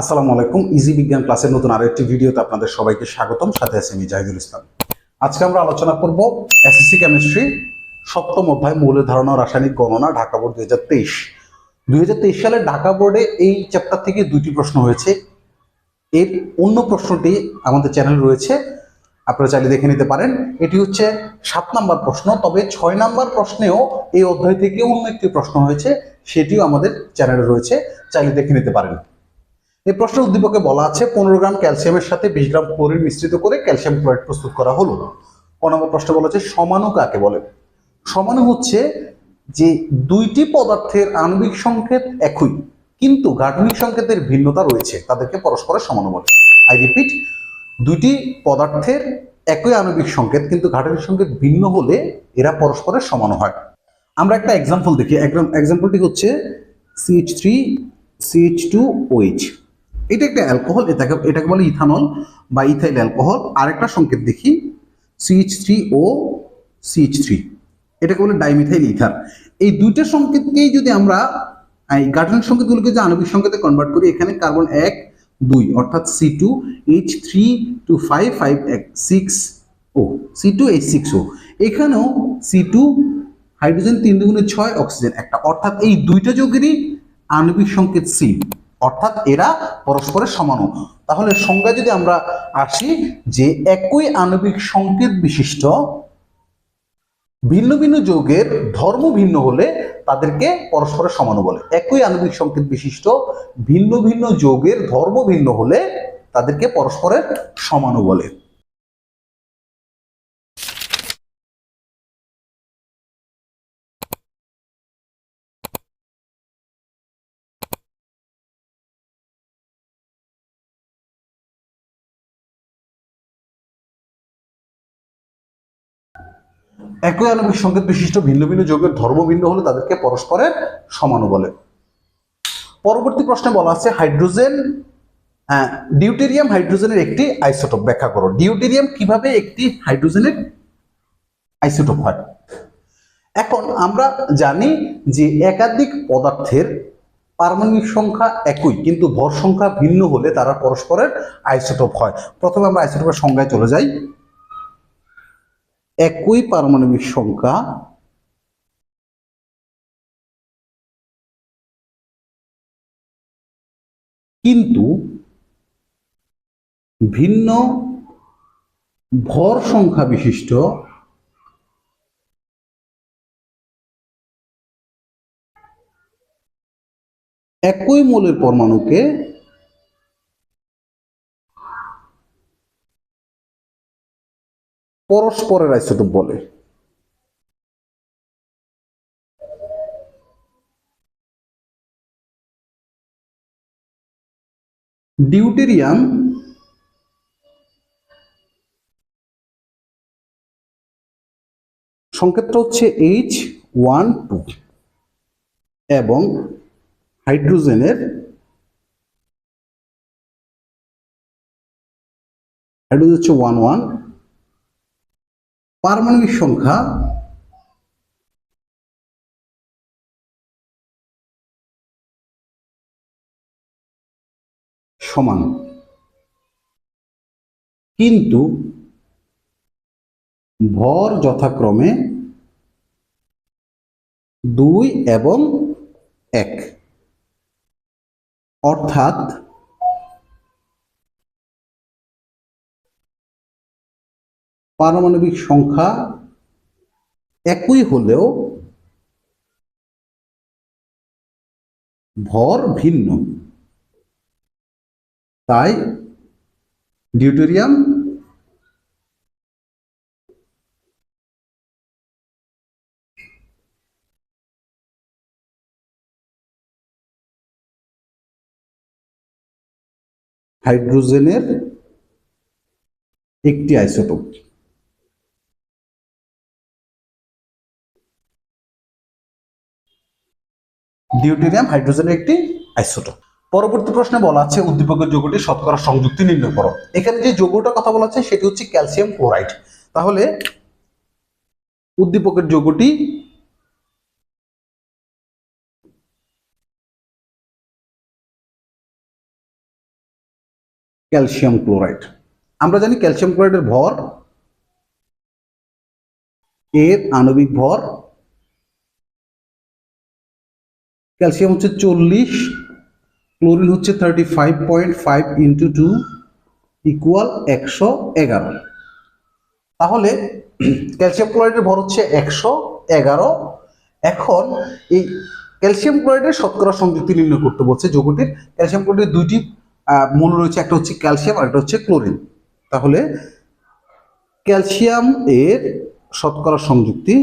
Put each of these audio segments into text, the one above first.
আসসালামু আলাইকুম। ইজি বিজ্ঞান ক্লাসের নতুন আরেকটি ভিডিওতে আপনাদের সবাইকে স্বাগতম। সাথে আছি আমি জাহিদুল ইসলাম। আজকে আমরা আলোচনা করব এসএসসি কেমিস্ট্রি সপ্তম অধ্যায় মৌলের ধারণা রাসায়নিক গণনা, ঢাকা বোর্ড দুই হাজার তেইশ। দুই হাজার তেইশ সালে ঢাকা বোর্ডে এই চ্যাপ্টার থেকে দুইটি প্রশ্ন হয়েছে। এর অন্য প্রশ্নটি আমাদের চ্যানেল রয়েছে। আপনারা চাইলে দেখে নিতে পারেন। এটি হচ্ছে সাত নাম্বার প্রশ্ন। তবে ছয় নাম্বার প্রশ্নেও এই অধ্যায় থেকে অন্য একটি প্রশ্ন হয়েছে। সেটিও আমাদের চ্যানেলে রয়েছে। চাইলে দেখে নিতে পারেন। এই প্রশ্নের উদ্দীপকে বলা আছে, পনেরো গ্রাম ক্যালসিয়ামের সাথে বিশ গ্রাম ক্লোরিন মিশ্রিত করে ক্যালসিয়াম ক্লোরাইড প্রস্তুত করা হলো ক নম্বর প্রশ্ন বলা সমাণু কাকে বলে? সমাণু হচ্ছে যে দুইটি পদার্থের আণবিক সংকেত একই, কিন্তু গাঠনিক সংকেতের ভিন্নতা রয়েছে, তাদেরকে পরস্পরের সমাণু বলে। আই রিপিট দুইটি পদার্থের একই আণবিক সংকেত, কিন্তু গাঠনিক সংকেত ভিন্ন হলে এরা পরস্পরের সমাণু হয়। আমরা একটা এক্সাম্পল দেখি এক্সাম্পলটি হচ্ছে CH three CH two OH এটা একটা অ্যালকোহল, এটাকে এটাকে বলে ইথানল বা ইথাইল অ্যালকোহল। আরেকটা সংকেত দেখি CH three O CH three. এটাকে বলে ডাইমিথাইল ইথার। এই দুইটা সংকেতকেই যদি আমরা, এই গাঠনিক সংকেতগুলোকে যে আণবিক সংকেতে কনভার্ট করি, এখানে কার্বন এক, দুই, অর্থাৎ C two H three two five five এক, six O, C two H six O. এখানেও সি টু হাইড্রোজেন তিন দুগুণে ছয়, অক্সিজেন একটা। অর্থাৎ এই দুইটা যোগেরই আণবিক সংকেত সি অর্থাৎ এরা পরস্পরের সমানু তাহলে সংজ্ঞা যদি আমরা আসি যে একই আণবিক সংকেত বিশিষ্ট ভিন্ন ভিন্ন যৌগের ধর্ম ভিন্ন হলে তাদেরকে পরস্পরের সমানু বলে। একই আণবিক সংকেত বিশিষ্ট ভিন্ন ভিন্ন যৌগের ধর্ম ভিন্ন হলে তাদেরকে পরস্পরের সমানু বলে। একই আণবিক সংকেত বিশিষ্ট ভিন্ন ভিন্ন যৌগের ধর্ম ভিন্ন হলে তাদেরকে পরস্পরের সমানু বলে। পরবর্তী প্রশ্নে বলা আছে হাইড্রোজেন আহ, ডিউটেরিয়াম হাইড্রোজেনের একটি আইসোটোপ। ব্যাখ্যা করো ডিউটেরিয়াম কীভাবে একটি হাইড্রোজেনের আইসোটোপ হয়? এখন আমরা জানি যে একাধিক পদার্থের পারমাণবিক সংখ্যা একই কিন্তু ভর সংখ্যা ভিন্ন হলে তারা পরস্পরের আইসোটোপ হয়। প্রথমে আমরা আইসোটোপের সংজ্ঞায় চলে যাই। একই পারমাণবিক সংখ্যা কিন্তু ভিন্ন ভর সংখ্যা বিশিষ্ট একই মৌলের পরমাণুকে পরস্পরের আইসোটোপ বলে। ডিউটেরিয়াম সংকেতটা হচ্ছে এইচ ওয়ান টু এবং হাইড্রোজেনের হাইড্রোজেন হচ্ছে ওয়ান ওয়ান পারমাণবিক সংখ্যা সমান। কিন্তু ভর যথাক্রমে দুই এবং এক। অর্থাৎ পারমাণবিক সংখ্যা একই হলেও ভর ভিন্ন। তাই ডিউটেরিয়াম হাইড্রোজেনের একটি আইসোটোপ। ডিউটেরিয়াম হাইড্রোজেনের একটি আইসোটোপ। পরবর্তী প্রশ্নে বলা আছে উদ্দীপকের যৌগটি শতকরা সংযুক্তি নির্ণয় করো। এখানে যে যৌগটার কথা বলা আছে সেটি হচ্ছে ক্যালসিয়াম ক্লোরাইড। তাহলে উদ্দীপকের যৌগটি ক্যালসিয়াম ক্লোরাইড। আমরা জানি ক্যালসিয়াম ক্লোরাইডের ভর এর আণবিক ভর ক্যালসিয়াম হচ্ছে চল্লিশ, ক্লোরিন হচ্ছে thirty five point five into two equal একশো এগারো। তাহলে ক্যালসিয়াম ক্লোরাইডের ভর হচ্ছে একশো এগারো। এখন এই ক্যালসিয়াম ক্লোরাইডের শতকরা সংযুক্তি নির্ণয় করতে বলছে যৌগটির। ক্যালসিয়াম ক্লোরাইডের দুইটি মূল রয়েছে, একটা হচ্ছে ক্যালসিয়াম আর একটা হচ্ছে ক্লোরিন। তাহলে ক্যালসিয়াম এর শতকরা সংযুক্তি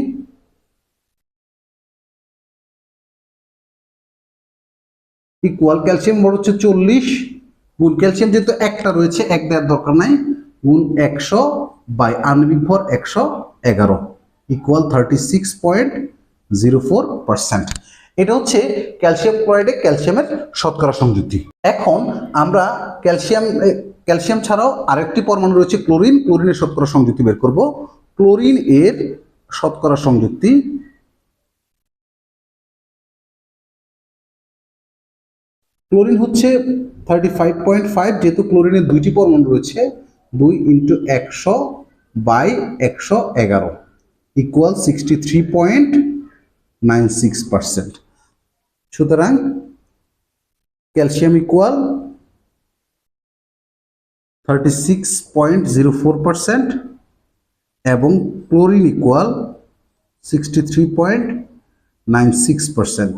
ইকুয়াল ক্যালসিয়াম বড় হচ্ছে চল্লিশ। গুণ ক্যালসিয়াম যেহেতু একটা রয়েছে, এক দেওয়ার দরকার নাই। গুণ একশো বাই আণবিক ভর একশো এগারো। Equal thirty six point zero four percent এটা হচ্ছে ক্যালসিয়াম ক্লোরাইডে ক্যালসিয়ামের শতকরা সংযুক্তি। এখন আমরা ক্যালসিয়াম ক্যালসিয়াম ছাড়াও আরেকটি পরমাণু রয়েছে ক্লোরিন ক্লোরিনের শতকরা সংযুক্তি বের করব। ক্লোরিন এর শতকরা সংযুক্তি ক্লোরিন হচ্ছে থার্টি ফাইভ পয়েন্ট ফাইভ যেহেতু ক্লোরিনের দুইটি পরমাণু রয়েছে, দুই ইন্টু একশো বাই একশো এগারো equal sixty three point nine six percent সুতরাং calcium equal thirty six point zero four percent এবং chlorine equal sixty three point nine six percent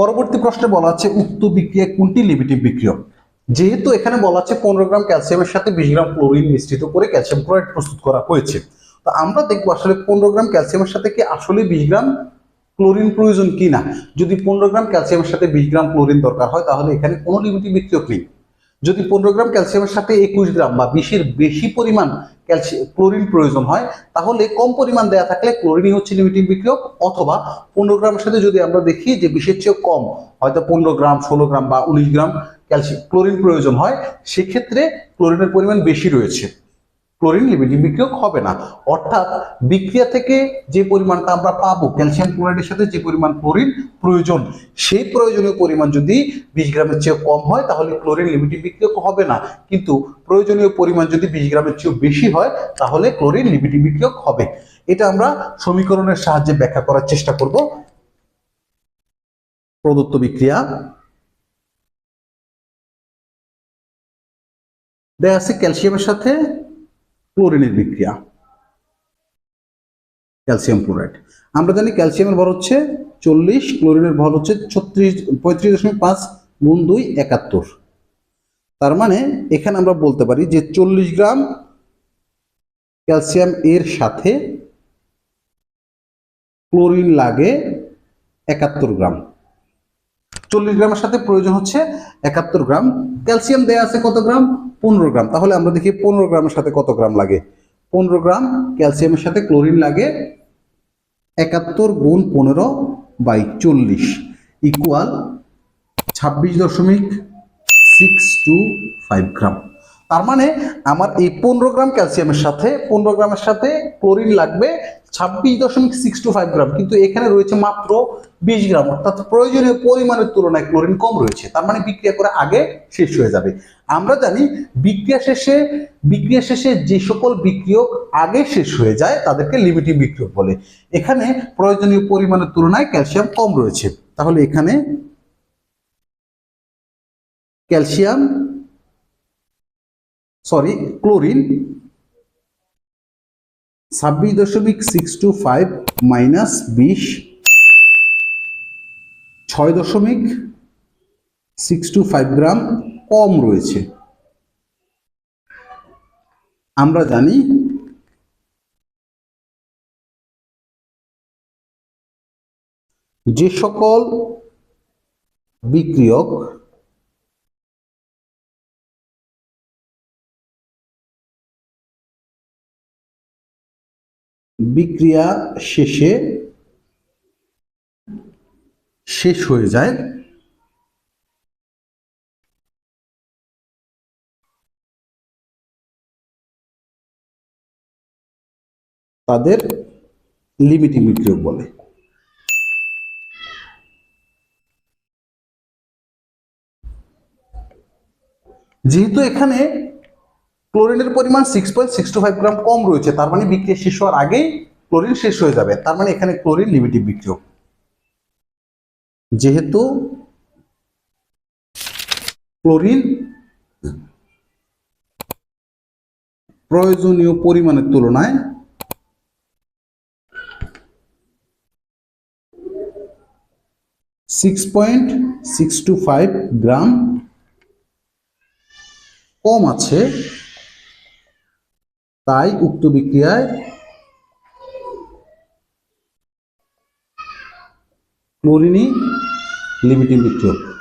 পরবর্তী প্রশ্নে বলা আছে, উক্ত বিক্রিয়া কোনটি লিমিটিভ বিক্রিয়ক যেহেতু এখানে বলা আছে পনেরো গ্রাম ক্যালসিয়ামের সাথে বিশ গ্রাম ক্লোরিন মিশ্রিত করে ক্যালসিয়াম ক্লোরাইড প্রস্তুত করা হয়েছে। তো আমরা দেখব আসলে পনেরো গ্রাম ক্যালসিয়ামের সাথে কি আসলে বিশ গ্রাম ক্লোরিন প্রয়োজন কি না যদি পনেরো গ্রাম ক্যালসিয়ামের সাথে বিশ গ্রাম ক্লোরিন দরকার হয়, তাহলে এখানে কোনো লিমিটিভ বিক্রিয়ক নেই। যদি পনেরো গ্রাম ক্যালসিয়ামের সাথে একুশ গ্রাম বা বিশের বেশি পরিমাণ ক্যালসিয়াম ক্লোরিন প্রয়োজন হয়, তাহলে কম পরিমাণ দেয়া থাকলে ক্লোরিনই হচ্ছে লিমিটিং বিক্রিয়ক। অথবা পনেরো গ্রামের সাথে যদি আমরা দেখি যে বিশের চেয়েও কম, হয়তো পনেরো গ্রাম, ষোলো গ্রাম বা উনিশ গ্রাম ক্যালসিয়াম ক্লোরিন প্রয়োজন হয়, সেক্ষেত্রে ক্লোরিনের পরিমাণ বেশি রয়েছে। ক্লোরিন লিমিটিং বিক্রিয়ক হবে না। অর্থাৎ বিক্রিয়া থেকে যে পরিমাণটা আমরা পাবো, ক্যালসিয়াম ক্লোরাইডের সাথে যে পরিমাণ ক্লোরিন প্রয়োজন, সেই প্রয়োজনীয় পরিমাণ যদি বিশ গ্রামের চেয়ে কম হয়, তাহলে ক্লোরিন লিমিটিং বিক্রিয়ক হবে না। কিন্তু প্রয়োজনীয় পরিমাণ যদি বিশ গ্রামের চেয়েও বেশি হয়, তাহলে ক্লোরিন লিমিটিং বিক্রিয়ক হবে। এটা আমরা সমীকরণের সাহায্যে ব্যাখ্যা করার চেষ্টা করব। প্রদত্ত বিক্রিয়া। দেয়া আছে ক্যালসিয়ামের সাথে ক্লোরিনের বিক্রিয়া, ক্যালসিয়াম ক্লোরাইড। আমরা জানি ক্যালসিয়ামের ভর হচ্ছে চল্লিশ, ক্লোরিনের ভর হচ্ছে ছত্রিশ, পঁয়ত্রিশ দশমিক পাঁচ গুণ দুই একাত্তর। তার মানে এখানে আমরা বলতে পারি যে চল্লিশ গ্রাম ক্যালসিয়াম এর সাথে ক্লোরিন লাগে একাত্তর গ্রাম। চল্লিশ গ্রামের সাথে প্রয়োজন হচ্ছে একাত্তর গ্রাম। ক্যালসিয়াম দেয়া আছে কত গ্রাম? পনেরো গ্রাম। তাহলে আমরা দেখি পনেরো গ্রামের সাথে কত গ্রাম লাগে। পনেরো গ্রাম ক্যালসিয়ামের সাথে ক্লোরিন লাগে একাত্তর গুণ পনেরো বাই চল্লিশ ইকুয়াল ছাব্বিশ দশমিক সিক্স টু ফাইভ গ্রাম। তার মানে আমার এই পনেরো গ্রাম ক্যালসিয়ামের সাথে, পনেরো গ্রামের সাথে ক্লোরিন লাগবে ছাব্বিশ দশমিক সিক্স টু ফাইভ গ্রাম। কিন্তু এখানে রয়েছে মাত্র বিশ গ্রাম, অর্থাৎ প্রয়োজনীয় পরিমাণের তুলনায় ক্লোরিন কম রয়েছে, তার মানে বিক্রিয়া করে আগে শেষ হয়ে যাবে। আমরা জানি বিক্রিয়া শেষে বিক্রিয়া শেষে যে সকল বিক্রিয়ক আগে শেষ হয়ে যায়, তাদেরকে লিমিটিং বিক্রিয়ক বলে। এখানে প্রয়োজনীয় পরিমাণের তুলনায় ক্যালসিয়াম কম রয়েছে। তাহলে এখানে ক্যালসিয়াম, সরি, ক্লোরিন ছাব্বিশ দশমিক সিক্স টু ফাইভ মাইনাস বিশ ছয় দশমিক সিক্স টু ফাইভ গ্রাম কম রয়েছে। আমরা জানি যে সকল বিক্রিয়ক বিক্রিয়া শেষে শেষ হয়ে যায়। তাদের লিমিটিং বিক্রিয়ক বলে। যেহেতু এখানে ক্লোরিনের পরিমাণ six point six two five gram কম রয়েছে, তার মানে বিক্রিয়া শেষ হওয়ার আগেই ক্লোরিন শেষ হয়ে যাবে। তার মানে এখানে ক্লোরিন লিমিটিভ বিক্রিয়ক। যেহেতু ক্লোরিন প্রয়োজনীয় পরিমাণের তুলনায় six point six two five gram কম আছে, তাই উক্ত বিক্রিয়ায় ক্লোরিনই leave it in the tube